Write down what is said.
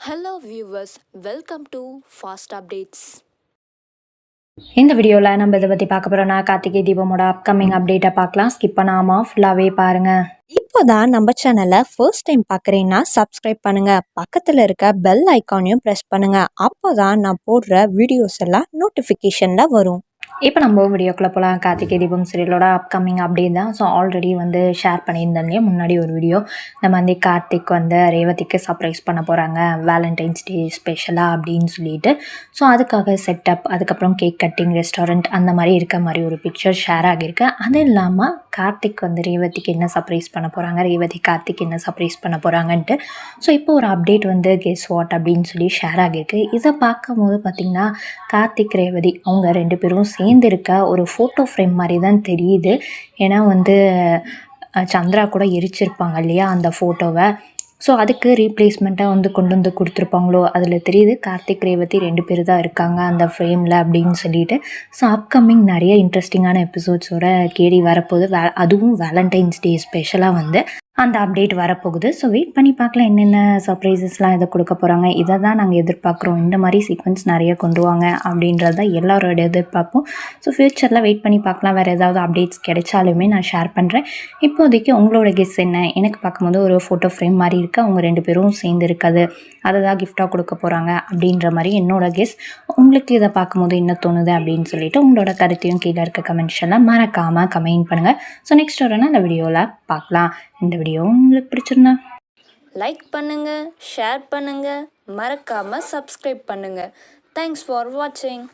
Hello viewers welcome to fast updates இந்த வீடியோவில் நம்ம இதை பற்றி பார்க்க போகிறோம்னா கார்த்திகை தீபமோட அப்கமிங் அப்டேட்டை பார்க்கலாம். ஸ்கிப் பண்ணாமல் ஃபுல்லாகவே பாருங்கள் இப்போதான் நம்ம சேனலை ஃபர்ஸ்ட் டைம் பார்க்குறீங்கன்னா சப்ஸ்கிரைப் பண்ணுங்க. பக்கத்தில் இருக்க பெல் ஐக்கானையும் ப்ரெஸ் பண்ணுங்க. அப்போதான் நான் போடுற வீடியோஸ் எல்லாம் நோட்டிஃபிகேஷனில் வரும். இப்போ நம்ம வீடியோக்குள்ளே போகலாம் கார்த்திகை தீபம் சீரியலோட அப்கமிங் அப்டேட் தான். ஸோ ஆல்ரெடி வந்து ஷேர் பண்ணியிருந்தேன் இல்லையா? முன்னாடி ஒரு வீடியோ நம்ம வந்து கார்த்திக் வந்து ரேவதிக்கு சர்ப்ரைஸ் பண்ண போகிறாங்க வேலண்டைன்ஸ் டே ஸ்பெஷலாக அப்படின்னு சொல்லிட்டு. ஸோ அதுக்காக செட்டப் அதுக்கப்புறம் கேக் கட்டிங் ரெஸ்டாரண்ட் அந்த மாதிரி இருக்க மாதிரி ஒரு பிக்சர் ஷேர் ஆகியிருக்கு. அது இல்லாமல் கார்த்திக் வந்து ரேவதிக்கு என்ன சர்ப்ரைஸ் பண்ண போகிறாங்க ரேவதி கார்த்திக் என்ன சர்ப்ரைஸ் பண்ண போகிறாங்கன்ட்டு ஸோ இப்போ ஒரு அப்டேட் வந்து கெஸ் வாட் அப்படின்னு சொல்லி ஷேர் ஆகியிருக்கு. இதை பார்க்கும்போது பார்த்திங்கன்னா கார்த்திக் ரேவதி அவங்க ரெண்டு பேரும் சேர்ந்து இருக்க ஒரு ஃபோட்டோ ஃப்ரேம் மாதிரி தான் தெரியுது. ஏன்னா வந்து சந்திரா கூட எரிச்சிருப்பாங்க இல்லையா அந்த ஃபோட்டோவை ஸோ அதுக்கு ரீப்ளேஸ்மெண்ட்டாக வந்து கொண்டு வந்து கொடுத்துருப்பாங்களோ அதில் தெரியுது. கார்த்திக் ரேவதி ரெண்டு பேர் தான் இருக்காங்க அந்த ஃப்ரேமில் அப்படின்னு சொல்லிட்டு. ஸோ அப்கமிங் நிறைய இன்ட்ரெஸ்டிங்கான எபிசோட்ஸோட கேடி வரப்போகுது. வே அதுவும் வேலண்டைன்ஸ் டே ஸ்பெஷலாக வந்து. அந்த அப்டேட் வரப்போகுது. ஸோ வெயிட் பண்ணி பார்க்கலாம் என்னென்ன சர்ப்ரைசஸ்லாம் இதை கொடுக்க போகிறாங்க இதை தான் நாங்கள் எதிர்பார்க்குறோம். இந்த மாதிரி சீக்வன்ஸ் நிறைய கொண்டு வாங்க அப்படின்றது தான் எல்லாரோட எதிர்பார்ப்போம். ஸோ ஃப்யூச்சரில் வெயிட் பண்ணி பார்க்கலாம். வேறு ஏதாவது அப்டேட்ஸ் கிடைச்சாலுமே நான் ஷேர் பண்ணுறேன் இப்போதைக்கு உங்களோட கெஸ் என்ன? எனக்கு பார்க்கும்போது ஒரு ஃபோட்டோ ஃப்ரேம் மாதிரி இருக்குது அவங்க ரெண்டு பேரும் சேர்ந்து இருக்காது. அதை தான் கிஃப்டாக கொடுக்க போகிறாங்க அப்படின்ற மாதிரி என்னோட கெஸ் உங்களுக்கு இதை பார்க்கும்போது என்ன தோணுது அப்படின்னு சொல்லிட்டு உங்களோட கருத்தையும் கீழே இருக்க கமெண்ட்ஸெல்லாம் மறக்காமல் கமெண்ட் பண்ணுங்கள் ஸோ நெக்ஸ்ட் ஒரு இந்த வீடியோவில் பார்க்கலாம். இந்த வீடியோ உங்களுக்கு பிடிச்சிருந்தா. லைக் பண்ணுங்கள் ஷேர் பண்ணுங்கள் மறக்காமல் சப்ஸ்கிரைப் பண்ணுங்கள் தேங்க்ஸ் ஃபார் வாட்சிங்